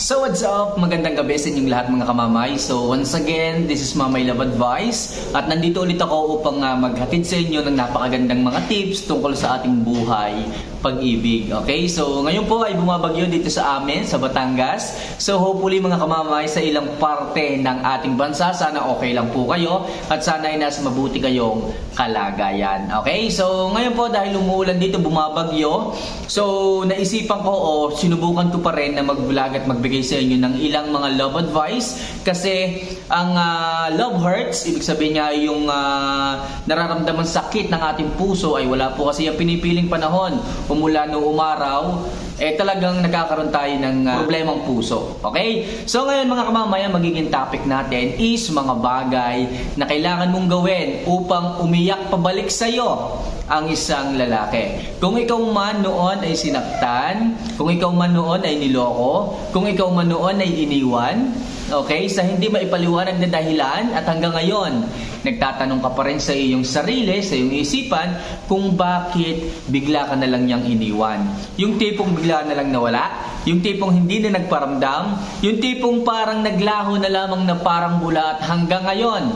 So what's up? Magandang gabi sa inyong lahat mga kamamay. So once again, this is Mamay Love Advice at nandito ulit ako upang uh, maghatid sa inyo ng napakagandang mga tips tungkol sa ating buhay, pag-ibig. Okay? So ngayon po ay bumabagyo dito sa amin sa Batangas. So hopefully mga kamamay sa ilang parte ng ating bansa, sana okay lang po kayo at sana ay nasa mabuti kayong kalagayan. Okay? So ngayon po dahil umuulan dito, bumabagyo. So naisipan ko o sinubukan ko pa rin na mag-vlog at magbigay sa inyo ng ilang mga love advice. Kasi ang ah, love hurts, ibig sabihin niya yung ah, nararamdaman sakit ng ating puso ay wala po. Kasi yung pinipiling panahon umula no umaraw eh talagang nagkakaroon tayo ng ah, problemang puso. Okay? So ngayon mga kamamayan, magiging topic natin is mga bagay na kailangan mong gawin upang umiyak pabalik sa'yo ang isang lalaki. Kung ikaw man noon ay sinaktan, kung ikaw man noon ay niloko, kung ikaw man noon ay iniwan, okay, sa hindi maipaliwanag na dahilan at hanggang ngayon, nagtatanong ka pa rin sa iyong sarili, sa iyong isipan, kung bakit bigla ka na lang niyang iniwan. Yung tipong bigla na lang nawala, yung tipong hindi na nagparamdam, yung tipong parang naglaho na lamang na parang bula at hanggang ngayon,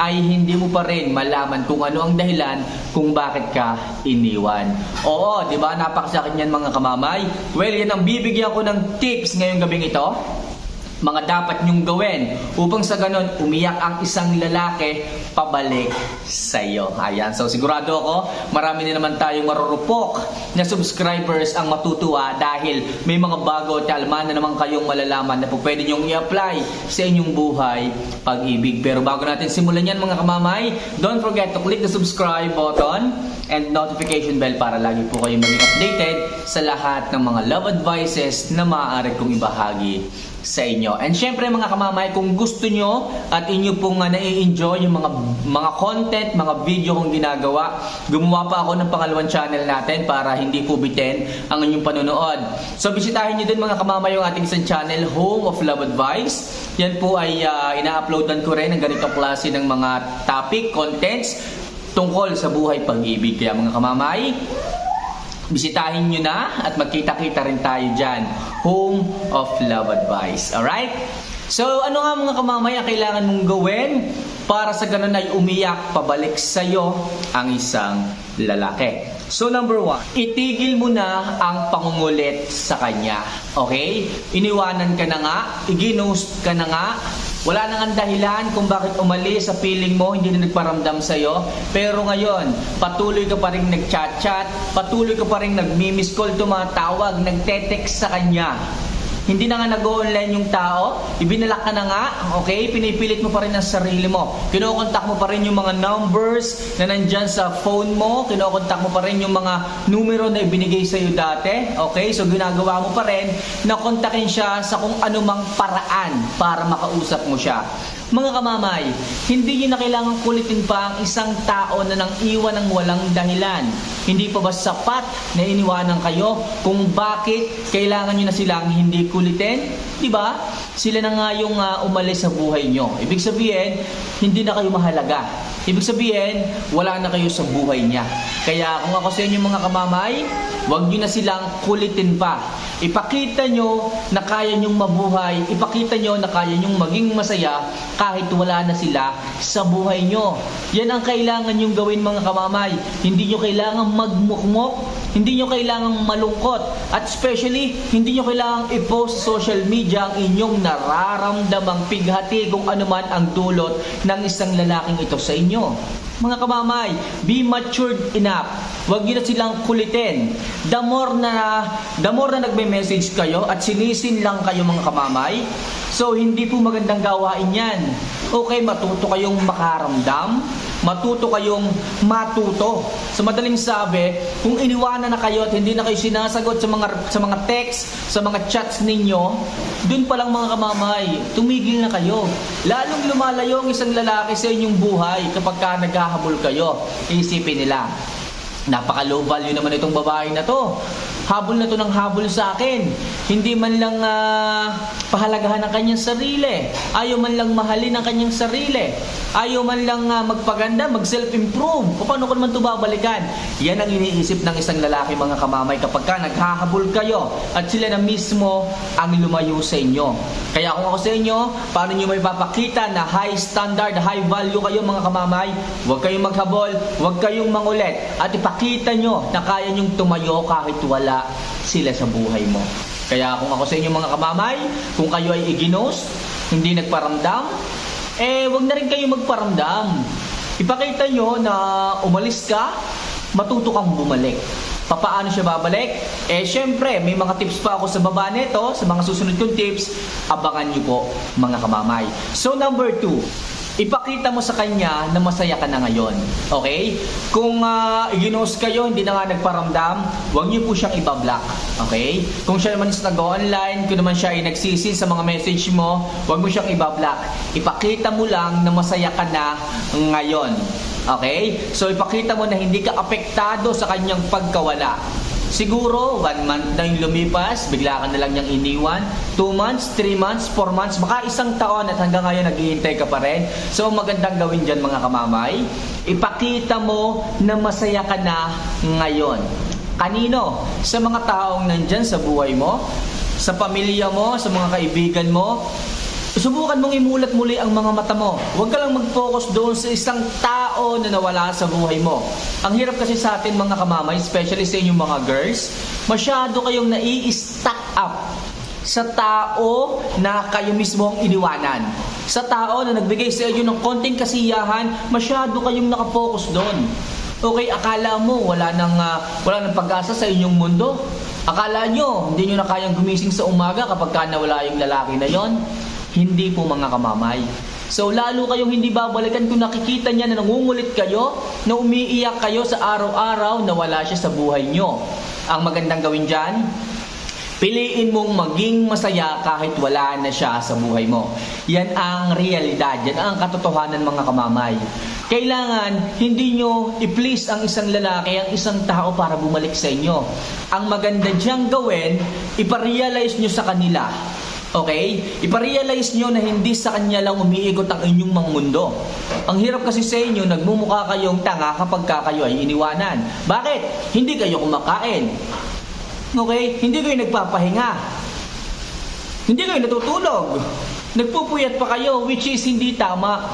ay hindi mo pa rin malaman kung ano ang dahilan kung bakit ka iniwan. Oo, di ba? Napakasakit niyan mga kamamay. Well, yan ang bibigyan ko ng tips ngayong gabing ito mga dapat nyong gawin upang sa ganon umiyak ang isang lalaki pabalik sa iyo. Ayan, so sigurado ako marami din naman tayong marurupok na subscribers ang matutuwa dahil may mga bago at alman na naman kayong malalaman na po pwede nyong i-apply sa inyong buhay pag-ibig. Pero bago natin simulan yan mga kamamay, don't forget to click the subscribe button and notification bell para lagi po kayong maging updated sa lahat ng mga love advices na maaari kong ibahagi sa inyo. And syempre mga kamamay, kung gusto nyo at inyo pong uh, nai-enjoy yung mga mga content, mga video kong ginagawa, gumawa pa ako ng pangalawang channel natin para hindi po bitin ang inyong panonood. So bisitahin nyo din mga kamamay yung ating isang channel, Home of Love Advice. Yan po ay uh, ina-uploadan ko rin ng ganitong klase ng mga topic, contents tungkol sa buhay pag-ibig. Kaya mga kamamay, bisitahin nyo na at magkita-kita rin tayo dyan. Home of Love Advice. Alright? So, ano nga mga kamamay ang kailangan mong gawin para sa ganun ay umiyak pabalik sa'yo ang isang lalaki? So, number one, itigil mo na ang pangungulit sa kanya. Okay? Iniwanan ka na nga, iginost ka na nga, wala nang ang dahilan kung bakit umalis sa feeling mo, hindi na nagparamdam sa'yo. Pero ngayon, patuloy ka pa rin nag-chat-chat, patuloy ka pa rin nag-miss call, tumatawag, nagte-text sa kanya. Hindi na nga nag-online yung tao, ibinalak ka na nga, okay? Pinipilit mo pa rin ang sarili mo. Kinokontak mo pa rin yung mga numbers na nandyan sa phone mo, kinokontak mo pa rin yung mga numero na ibinigay sa'yo dati, okay? So ginagawa mo pa rin na kontakin siya sa kung anumang paraan para makausap mo siya. Mga kamamay, hindi nyo na kailangan kulitin pa ang isang tao na nang iwan ng walang dahilan. Hindi pa ba sapat na iniwanan kayo kung bakit kailangan nyo na silang hindi kulitin? Di ba? Sila na nga yung uh, umalis sa buhay nyo. Ibig sabihin, hindi na kayo mahalaga. Ibig sabihin, wala na kayo sa buhay niya. Kaya kung ako sa inyo mga kamamay, huwag nyo na silang kulitin pa. Ipakita nyo na kaya nyong mabuhay. Ipakita nyo na kaya nyong maging masaya kahit wala na sila sa buhay nyo. Yan ang kailangan nyong gawin mga kamamay. Hindi nyo kailangan magmukmok. Hindi nyo kailangan malungkot. At especially, hindi nyo kailangan i-post sa social media ang inyong nararamdamang pighati kung ano man ang dulot ng isang lalaking ito sa inyo. Mga kamamay, be matured enough. Huwag nyo na silang kulitin. The more na, the more na nagme-message kayo at sinisin lang kayo mga kamamay, so hindi po magandang gawain yan. Okay, matuto kayong makaramdam, matuto kayong matuto. Sa madaling sabi, kung iniwanan na kayo at hindi na kayo sinasagot sa mga sa mga text, sa mga chats ninyo, dun pa lang mga kamamay, tumigil na kayo. Lalong lumalayo ang isang lalaki sa inyong buhay kapag ka naghahabol kayo. Isipin nila, napaka low value naman itong babae na to. Habol na to ng habol sa akin. Hindi man lang ah, pahalagahan ang kanyang sarili. Ayaw man lang mahalin ang kanyang sarili. Ayaw man lang ah, magpaganda, mag-self-improve. Paano ko naman ito babalikan? Yan ang iniisip ng isang lalaki mga kamamay kapag ka naghahabol kayo at sila na mismo ang lumayo sa inyo. Kaya kung ako sa inyo, paano nyo may papakita na high standard, high value kayo mga kamamay? Huwag kayong maghabol, huwag kayong mangulit at ipakita nyo na kaya nyong tumayo kahit wala sila sa buhay mo. Kaya kung ako sa inyo mga kamamay, kung kayo ay iginos, hindi nagparamdam, eh wag na rin kayo magparamdam. Ipakita nyo na umalis ka, matuto kang bumalik. Papaano siya babalik? Eh syempre, may mga tips pa ako sa baba nito, sa mga susunod kong tips, abangan nyo po mga kamamay. So number two, ipakita mo sa kanya na masaya ka na ngayon. Okay? Kung uh, iginos kayo, hindi na nga nagparamdam, huwag niyo po siyang ibablock. Okay? Kung siya naman is nag-online, kung naman siya ay nagsisi sa mga message mo, huwag mo siyang ibablock. Ipakita mo lang na masaya ka na ngayon. Okay? So ipakita mo na hindi ka apektado sa kanyang pagkawala. Siguro, one month na yung lumipas, bigla ka na lang niyang iniwan. Two months, three months, four months, baka isang taon at hanggang ngayon naghihintay ka pa rin. So, magandang gawin dyan mga kamamay. Ipakita mo na masaya ka na ngayon. Kanino? Sa mga taong nandyan sa buhay mo, sa pamilya mo, sa mga kaibigan mo, Subukan mong imulat muli ang mga mata mo. Huwag ka lang mag-focus doon sa isang tao na nawala sa buhay mo. Ang hirap kasi sa atin mga kamamay, especially sa inyong mga girls, masyado kayong nai-stack up sa tao na kayo mismo ang iniwanan. Sa tao na nagbigay sa inyo ng konting kasiyahan, masyado kayong nakafocus doon. Okay, akala mo wala nang ah, wala nang pag-asa sa inyong mundo. Akala nyo hindi nyo na kayang gumising sa umaga kapag ka nawala yung lalaki na yon. Hindi po mga kamamay. So lalo kayong hindi babalikan kung nakikita niya na nangungulit kayo, na umiiyak kayo sa araw-araw na wala siya sa buhay nyo. Ang magandang gawin dyan, Piliin mong maging masaya kahit wala na siya sa buhay mo. Yan ang realidad, yan ang katotohanan mga kamamay. Kailangan hindi nyo i-please ang isang lalaki, ang isang tao para bumalik sa inyo. Ang maganda diyang gawin, iparealize nyo sa kanila. Okay? Iparealize nyo na hindi sa kanya lang umiikot ang inyong mga mundo. Ang hirap kasi sa inyo, nagmumukha kayong tanga kapag ka kayo ay iniwanan. Bakit? Hindi kayo kumakain. Okay? Hindi kayo nagpapahinga. Hindi kayo natutulog. Nagpupuyat pa kayo, which is hindi tama.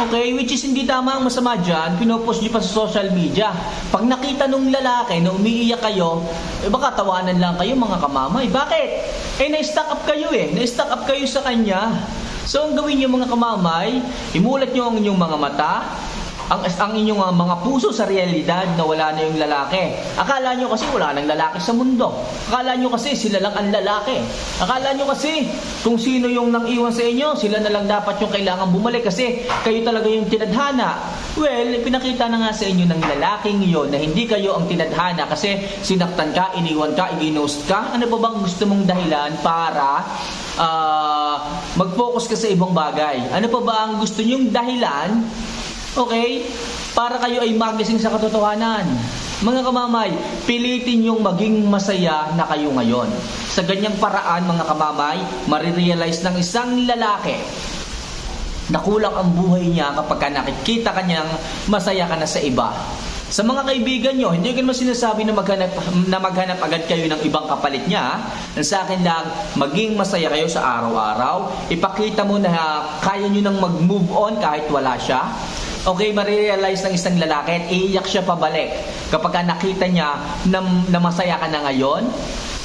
Okay, which is hindi tama ang masama dyan, pinopost nyo pa sa social media. Pag nakita nung lalaki na umiiyak kayo, eh baka tawanan lang kayo mga kamamay. Bakit? Eh, na-stack up kayo eh. Na-stack up kayo sa kanya. So, ang gawin nyo mga kamamay, imulat nyo ang inyong mga mata, ang, ang inyong uh, mga puso sa realidad na wala na yung lalaki. Akala nyo kasi wala nang lalaki sa mundo. Akala nyo kasi sila lang ang lalaki. Akala nyo kasi kung sino yung nang iwan sa inyo, sila na lang dapat yung kailangan bumalik kasi kayo talaga yung tinadhana. Well, pinakita na nga sa inyo ng lalaking yon na hindi kayo ang tinadhana kasi sinaktan ka, iniwan ka, iginost ka. Ano ba bang gusto mong dahilan para uh, mag-focus ka sa ibang bagay? Ano pa ba ang gusto nyong dahilan Okay? Para kayo ay magising sa katotohanan. Mga kamamay, pilitin yung maging masaya na kayo ngayon. Sa ganyang paraan, mga kamamay, marirealize ng isang lalaki na kulang ang buhay niya kapag nakikita kanyang masaya ka na sa iba. Sa mga kaibigan nyo, hindi ko naman sinasabi na maghanap, na maghanap agad kayo ng ibang kapalit niya. Ang sa akin lang, maging masaya kayo sa araw-araw. Ipakita mo na kaya nyo nang mag-move on kahit wala siya. Okay, marirealize ng isang lalaki at iiyak siya pabalik kapag nakita niya na, na masaya ka na ngayon,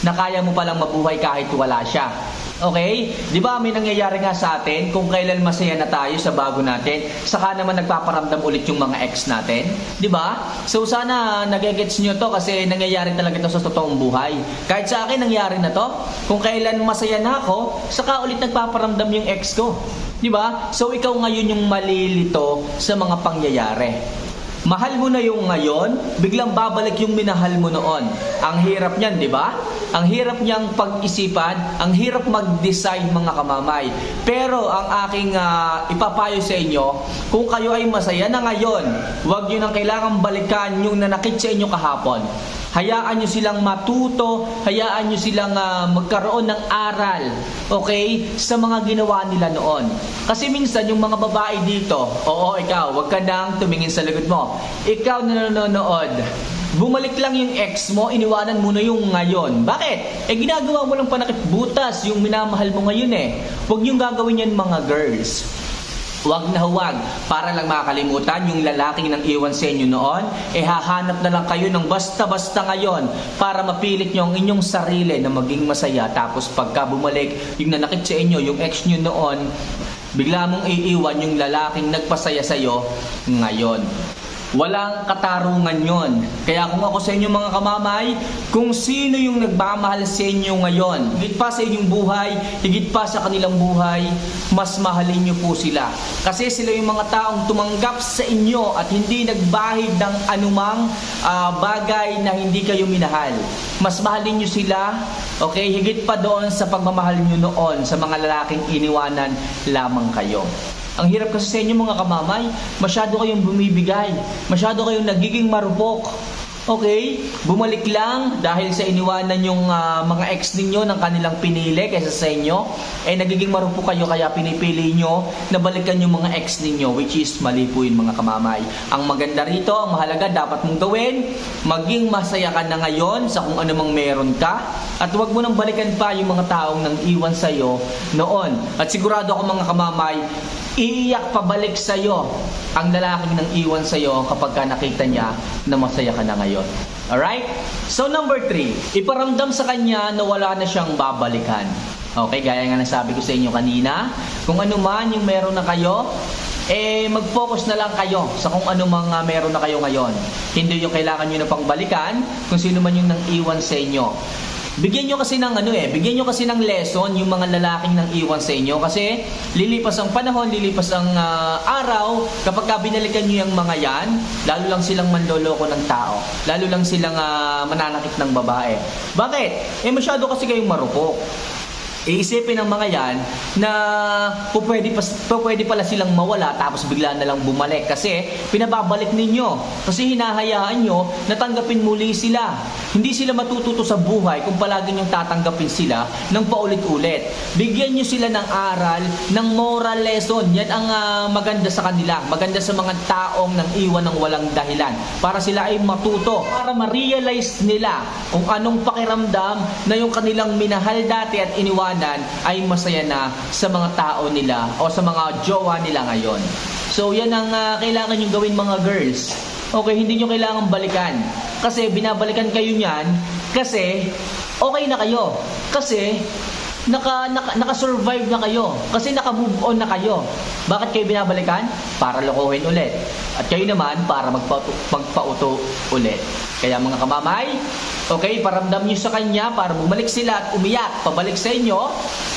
na kaya mo palang mabuhay kahit wala siya. Okay? Di ba may nangyayari nga sa atin kung kailan masaya na tayo sa bago natin, saka naman nagpaparamdam ulit yung mga ex natin? Di ba? So sana nagegets nyo to kasi nangyayari talaga to sa totoong buhay. Kahit sa akin nangyari na to, kung kailan masaya na ako, saka ulit nagpaparamdam yung ex ko. Di ba? So ikaw ngayon yung malilito sa mga pangyayari. Mahal mo na yung ngayon, biglang babalik yung minahal mo noon. Ang hirap niyan, di ba? Ang hirap niyang pag-isipan, ang hirap mag-decide mga kamamay. Pero ang aking uh, ipapayo sa inyo, kung kayo ay masaya na ngayon, huwag niyo nang kailangan balikan yung nanakit sa inyo kahapon. Hayaan nyo silang matuto, hayaan nyo silang ah, magkaroon ng aral, okay, sa mga ginawa nila noon. Kasi minsan yung mga babae dito, oo, ikaw, wag ka nang tumingin sa likod mo. Ikaw na nanonood, Bumalik lang yung ex mo, iniwanan mo na yung ngayon. Bakit? Eh ginagawa mo lang panakit butas yung minamahal mo ngayon eh. Huwag niyong gagawin yan mga girls. Huwag na huwag. Para lang makakalimutan yung lalaking nang iwan sa inyo noon, eh hahanap na lang kayo ng basta-basta ngayon para mapilit nyo ang inyong sarili na maging masaya. Tapos pagka bumalik yung nanakit sa inyo, yung ex nyo noon, bigla mong iiwan yung lalaking nagpasaya sa'yo ngayon. Walang katarungan yon. Kaya kung ako sa inyo mga kamamay, kung sino yung nagmamahal sa inyo ngayon, higit pa sa inyong buhay, higit pa sa kanilang buhay, mas mahalin nyo po sila. Kasi sila yung mga taong tumanggap sa inyo at hindi nagbahid ng anumang ah, bagay na hindi kayo minahal. Mas mahalin nyo sila, okay, higit pa doon sa pagmamahal nyo noon sa mga lalaking iniwanan lamang kayo. Ang hirap kasi sa inyo mga kamamay, masyado kayong bumibigay, masyado kayong nagiging marupok. Okay? Bumalik lang dahil sa iniwanan yung ah, mga ex ninyo ng kanilang pinili kaysa sa inyo, eh nagiging marupok kayo kaya pinipili nyo na balikan yung mga ex ninyo which is mali po yun mga kamamay. Ang maganda rito, ang mahalaga dapat mong gawin, maging masaya ka na ngayon sa kung ano mang meron ka at huwag mo nang balikan pa yung mga taong nang iwan sa'yo noon. At sigurado ako mga kamamay, iiyak pabalik sa'yo ang lalaking nang iwan sa'yo kapag ka nakita niya na masaya ka na ngayon. Alright? So number three, iparamdam sa kanya na wala na siyang babalikan. Okay, gaya nga ng sabi ko sa inyo kanina, kung ano man yung meron na kayo, eh mag-focus na lang kayo sa kung ano mga meron na kayo ngayon. Hindi yung kailangan nyo na pang balikan kung sino man yung nang iwan sa inyo. Bigyan nyo kasi ng ano eh, bigyan nyo kasi ng lesson yung mga lalaking nang iwan sa inyo kasi lilipas ang panahon, lilipas ang ah, araw, kapag ka binalikan nyo yung mga yan, lalo lang silang manloloko ng tao, lalo lang silang ah, mananakit ng babae. Bakit? Eh masyado kasi kayong marupok. Iisipin ng mga yan na pwede, pa, pwede pala silang mawala tapos bigla na lang bumalik kasi pinababalik ninyo. Kasi hinahayaan nyo na tanggapin muli sila. Hindi sila matututo sa buhay kung palagi nyong tatanggapin sila ng paulit-ulit. Bigyan nyo sila ng aral, ng moral lesson. Yan ang ah, maganda sa kanila. Maganda sa mga taong nang iwan ng walang dahilan. Para sila ay matuto. Para ma-realize nila kung anong pakiramdam na yung kanilang minahal dati at iniwanan ay masaya na sa mga tao nila o sa mga jowa nila ngayon. So yan ang ah, kailangan yung gawin mga girls. Okay, hindi nyo kailangan balikan. Kasi binabalikan kayo niyan kasi okay na kayo. Kasi naka, naka, naka-survive na kayo. Kasi naka-move on na kayo. Bakit kayo binabalikan? Para lokohin ulit. At kayo naman para magpa, magpauto ulit. Kaya mga kamamay, okay, paramdam nyo sa kanya para bumalik sila at umiyak, pabalik sa inyo,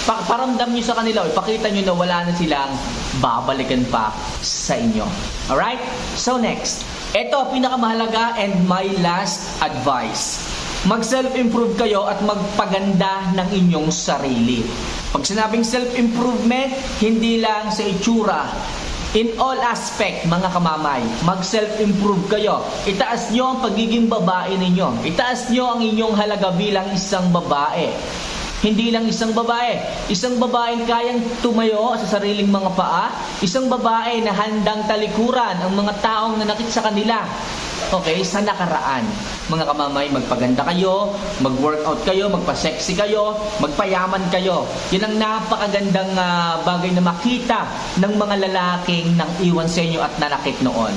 pa- paramdam nyo sa kanila, ipakita nyo na wala na silang babalikan pa sa inyo. Alright? So next, ito pinakamahalaga and my last advice. Mag-self-improve kayo at magpaganda ng inyong sarili. Pag sinabing self-improvement, hindi lang sa itsura, In all aspect, mga kamamay, mag-self-improve kayo. Itaas nyo ang pagiging babae ninyo. Itaas nyo ang inyong halaga bilang isang babae. Hindi lang isang babae. Isang babaeng kayang tumayo sa sariling mga paa. Isang babae na handang talikuran ang mga taong nanakit sa kanila. Okay, sa nakaraan. Mga kamamay, magpaganda kayo, mag-workout kayo, magpa-sexy kayo, magpayaman kayo. Yan ang napakagandang ah, bagay na makita ng mga lalaking nang iwan sa inyo at nanakit noon.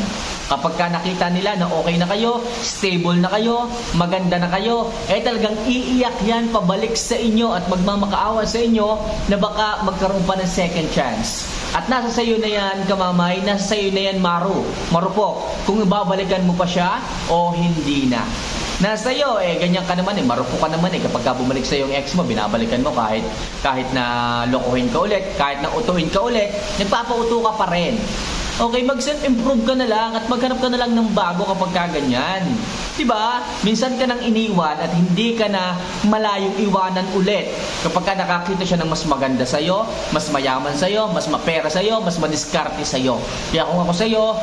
Kapag ka nakita nila na okay na kayo, stable na kayo, maganda na kayo, eh talagang iiyak yan pabalik sa inyo at magmamakaawa sa inyo na baka magkaroon pa ng second chance. At nasa sayo na yan, kamamay, nasa sayo na yan, maru, marupok, kung babalikan mo pa siya o hindi na. Nasa iyo, eh, ganyan ka naman eh, marupok ka naman eh, kapag ka bumalik sa yung ex mo, binabalikan mo kahit, kahit na lokohin ka ulit, kahit na utuhin ka ulit, nagpapauto ka pa rin. Okay, mag-self-improve ka na lang at maghanap ka na lang ng bago kapag ka ganyan. 'Di ba? Minsan ka nang iniwan at hindi ka na malayong iwanan ulit. Kapag ka nakakita siya ng mas maganda sa iyo, mas mayaman sa iyo, mas mapera sa iyo, mas madiskarte sa iyo. Kaya kung ako sa iyo,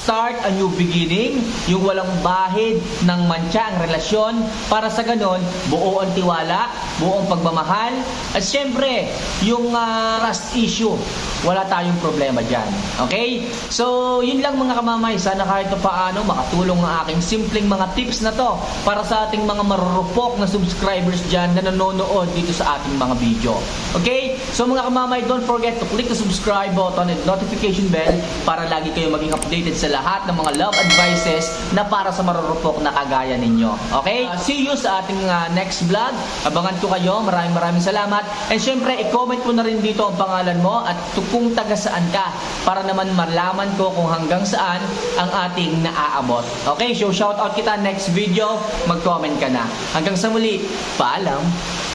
start a new beginning, yung walang bahid ng mantsa ang relasyon, para sa ganon, buo ang tiwala, buo ang pagmamahal, at syempre, yung ah, trust issue, wala tayong problema dyan. Okay? So, yun lang mga kamamay. Sana kahit pa paano makatulong ang aking simpleng mga tips na to para sa ating mga marurupok na subscribers dyan na nanonood dito sa ating mga video. Okay? So mga kamamay, don't forget to click the subscribe button and notification bell para lagi kayo maging updated sa lahat ng mga love advices na para sa marurupok na kagaya ninyo. Okay? Uh, see you sa ating uh, next vlog. Abangan ko kayo. Maraming maraming salamat. And syempre, i-comment mo na rin dito ang pangalan mo at kung taga saan ka para naman malaman ko kung hanggang saan ang ating naaabot. Okay? So shout out kita next video. Mag-comment ka na. Hanggang sa muli. Paalam.